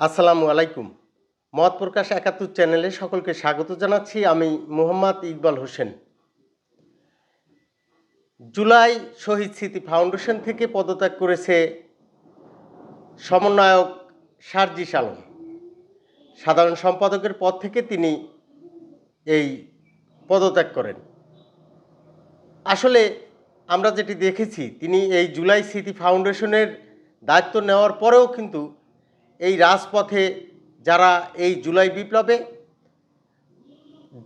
আসসালামু আলাইকুম। মত প্রকাশ একাত্তর চ্যানেলে সকলকে স্বাগত জানাচ্ছি আমি মোহাম্মদ ইকবাল হোসেন। জুলাই শহীদ স্মৃতি ফাউন্ডেশন থেকে পদত্যাগ করেছে সমন্বয়ক সার্জিস আলম। সাধারণ সম্পাদকের পদ থেকে তিনি এই পদত্যাগ করেন। আসলে আমরা যেটি দেখেছি, তিনি এই জুলাই স্মৃতি ফাউন্ডেশনের দায়িত্ব নেওয়ার পরেও কিন্তু এই রাজপথে যারা এই জুলাই বিপ্লবে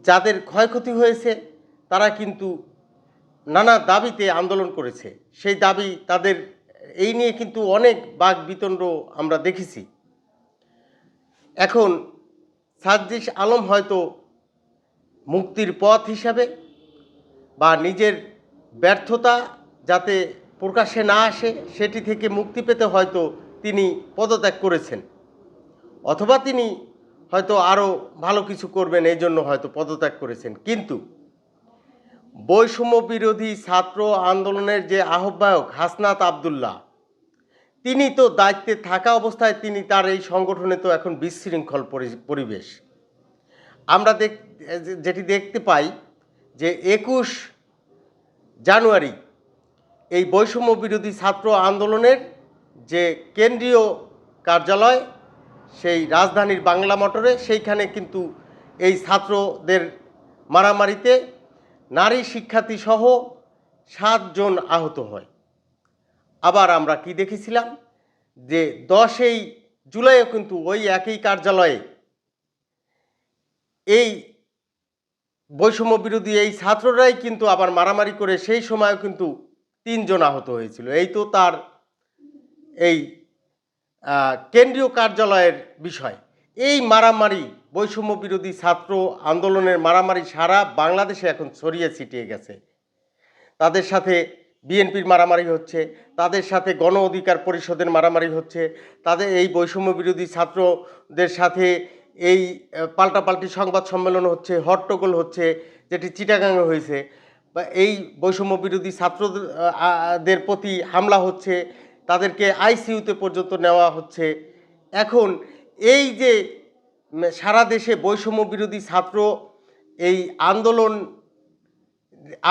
যাদের ক্ষয়ক্ষতি হয়েছে, তারা কিন্তু নানা দাবিতে আন্দোলন করেছে। সেই দাবি তাদের, এই নিয়ে কিন্তু অনেক বাক বিতণ্ড আমরা দেখেছি। এখন সাজ্জিস আলম হয়তো মুক্তির পথ হিসাবে বা নিজের ব্যর্থতা যাতে প্রকাশে না আসে, সেটি থেকে মুক্তি পেতে হয়তো তিনি পদত্যাগ করেছেন। অথবা তিনি হয়তো আরও ভালো কিছু করবেন, এই জন্য হয়তো পদত্যাগ করেছেন। কিন্তু বৈষম্য বিরোধী ছাত্র আন্দোলনের যে আহ্বায়ক হাসনাত আবদুল্লাহ, তিনি তো দায়িত্বে থাকা অবস্থায় তিনি তার এই সংগঠনে তো এখন বিশৃঙ্খল পরি- পরিবেশ। আমরা দেখ, যেটি দেখতে পাই যে একুশ জানুয়ারি এই বৈষম্য বিরোধী ছাত্র আন্দোলনের যে কেন্দ্রীয় কার্যালয়, সেই রাজধানীর বাংলা মোটরে সেইখানে কিন্তু এই ছাত্রদের মারামারিতে নারী শিক্ষার্থী সহ সাতজন আহত হয়। আবার আমরা কি দেখেছিলাম? যে দশই জুলাইও কিন্তু ওই একই কার্যালয়ে এই বৈষম্য বিরোধী এই ছাত্ররাই কিন্তু আবার মারামারি করে সেই সময়ও কিন্তু তিনজন আহত হয়েছিল। এই তো তার এই কেন্দ্রীয় কার্যালয়ের বিষয়। এই মারামারি, বৈষম্য বিরোধী ছাত্র আন্দোলনের মারামারি সারা বাংলাদেশে এখন ছড়িয়ে ছিটিয়ে গেছে। তাদের সাথে বিএনপির মারামারি হচ্ছে, তাদের সাথে গণ অধিকার পরিষদের মারামারি হচ্ছে, তাদের এই বৈষম্য বিরোধী ছাত্রদের সাথে এই পাল্টাপাল্টি সংবাদ সম্মেলন হচ্ছে, হট্টগোল হচ্ছে, যেটি চিটাগাঙে হয়েছে। বা এই বৈষম্য বিরোধী ছাত্রদের প্রতি হামলা হচ্ছে তাদেরকে আইসিইউতে পর্যন্ত নেওয়া হচ্ছে। এখন এই যে সারা দেশে বৈষম্য বিরোধী ছাত্র এই আন্দোলন,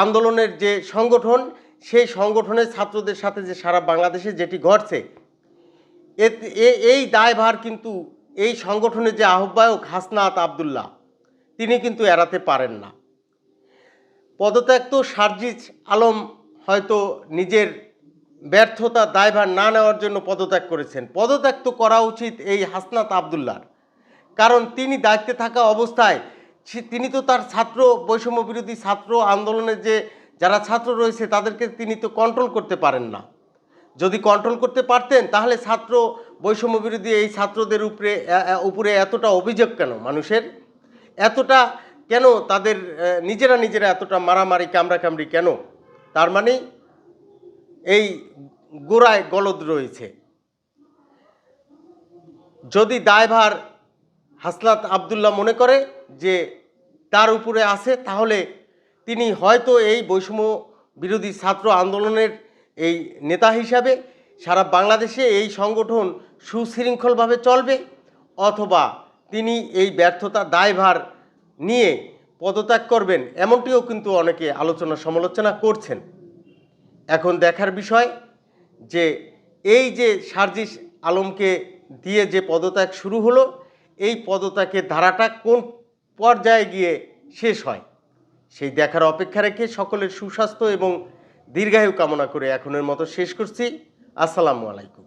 আন্দোলনের যে সংগঠন, সেই সংগঠনের ছাত্রদের সাথে যে সারা বাংলাদেশে যেটি ঘটছে এই দায়ভার কিন্তু এই সংগঠনের যে আহ্বায়ক হাসনাত আবদুল্লাহ, তিনি কিন্তু এড়াতে পারেন না। পদত্যাগ তো সার্জিস আলম হয়তো নিজের ব্যর্থতা দায়ভার না নেওয়ার জন্য পদত্যাগ করেছেন। পদত্যাগ তো করা উচিত এই হাসনাত আবদুল্লার। কারণ তিনি দায়িত্বে থাকা অবস্থায় তিনি তো তার ছাত্র, বৈষম্য বিরোধী ছাত্র আন্দোলনের যে, যারা ছাত্র রয়েছে তাদেরকে তিনি তো কন্ট্রোল করতে পারেন না। যদি কন্ট্রোল করতে পারতেন, তাহলে ছাত্র, বৈষম্য বিরোধী এই ছাত্রদের উপরে উপরে এতটা অভিযোগ কেন মানুষের? এতটা কেন তাদের নিজেরা নিজেরা এতটা মারামারি, কামড়াকামড়ি কেন? তার মানে এই গোড়ায় গলদ রয়েছে। যদি দায়ভার হাসলাত আবদুল্লাহ মনে করে যে তার উপরে আছে, তাহলে তিনি হয়তো এই বৈষম্য বিরোধী ছাত্র আন্দোলনের এই নেতা হিসাবে সারা বাংলাদেশে এই সংগঠন সুশৃঙ্খলভাবে চলবে, অথবা তিনি এই ব্যর্থতা দায়ভার নিয়ে পদত্যাগ করবেন, এমনটিও কিন্তু অনেকে আলোচনা সমালোচনা করছেন। এখন দেখার বিষয় যে এই যে সার্জিস আলমকে দিয়ে যে পদত্যাগ শুরু হলো, এই পদত্যাগের ধারাটা কোন পর্যায়ে গিয়ে শেষ হয়? সেই দেখার অপেক্ষা রেখে সকলের সুস্বাস্থ্য এবং দীর্ঘায়ু কামনা করে এখনের মতো শেষ করছি। আসসালামু আলাইকুম।